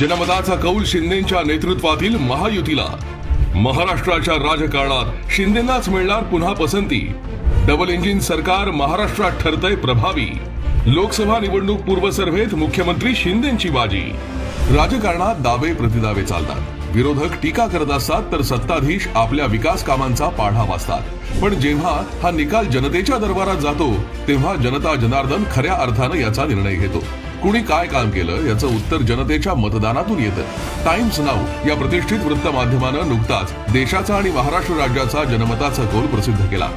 जनमताचा कौल शिंदेच्या नेतृत्वातील महायुतीला. महाराष्ट्राच्या राजकारणात शिंदेनाच मिळणार पुन्हा पसंती. डबल इंजिन सरकार महाराष्ट्रात ठरतय प्रभावी. लोकसभा निवडणूक पूर्वसर्वेत मुख्यमंत्री शिंदेची बाजी. राजकारणात दावे प्रतिदावे चालतात. विरोधक टीका करत असतात तर सत्ताधीश आपल्या विकास कामांचा पाढा वाचतात. पण जेव्हा हा निकाल जनतेच्या दरबारात जातो तेव्हा जनता जनार्दन खऱ्या अर्थानं याचा निर्णय घेतो. कुणी काय काम केलं याचं उत्तर जनतेच्या मतदानातून येतं. टाइम्स नाऊ या प्रतिष्ठित वृत्त माध्यमानं नुकताच देशाचा आणि महाराष्ट्र राज्याचा जनमताचा कौल प्रसिद्ध केला.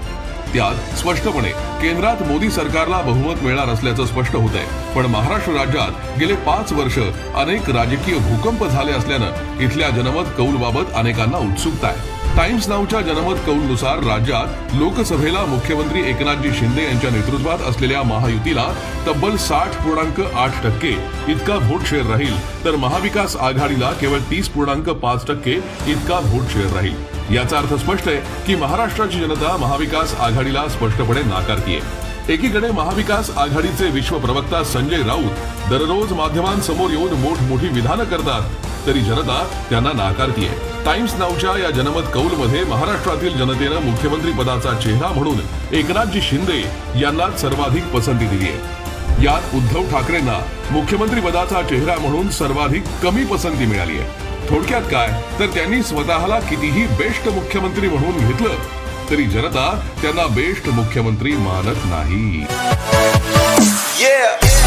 त्यात स्पष्टपणे केंद्रात मोदी सरकारला बहुमत मिळणार असल्याचं स्पष्ट होत आहे पण महाराष्ट्र राज्यात गेले पाच वर्ष अनेक राजकीय भूकंप झाले असल्यानं इथल्या जनमत कौलबाबत अनेकांना उत्सुकता आहे. टाइम्स नावच्या जनमत कौलनुसार राज्यात लोकसभेला मुख्यमंत्री एकनाथजी शिंदे यांच्या नेतृत्वात असलेल्या महायुतीला तब्बल साठ पूर्णांक आठ टक्के इतका व्होट शेअर राहील. तर महाविकास आघाडीला केवळ तीस पूर्णांक पाच टक्के इतका व्होट शेअर राहील. याचा अर्थ स्पष्ट आहे की महाराष्ट्राची जनता महाविकास आघाडीला स्पष्टपणे नाकारतीये. एकीकडे महाविकास आघाडीचे विश्व प्रवक्ता संजय राऊत दररोज माध्यमांसमोर येऊन मोठमोठी विधानं करतात तरी जनता त्यांना नाकारतीये टाइम्स नावच्या या जनमत कौलमध्ये महाराष्ट्रातील जनतेनं मुख्यमंत्री पदाचा चेहरा म्हणून एकनाथजी शिंदे यांना सर्वाधिक पसंती दिली आहे यात उद्धव ठाकरेंना मुख्यमंत्री पदाचा चेहरा म्हणून सर्वाधिक कमी पसंती मिळाली आहे थोडक्यात काय? तर त्यांनी स्वतःला कितीही बेस्ट मुख्यमंत्री म्हणून घेतलं तरी जनता त्यांना बेस्ट मुख्यमंत्री मानत नाही. Yeah.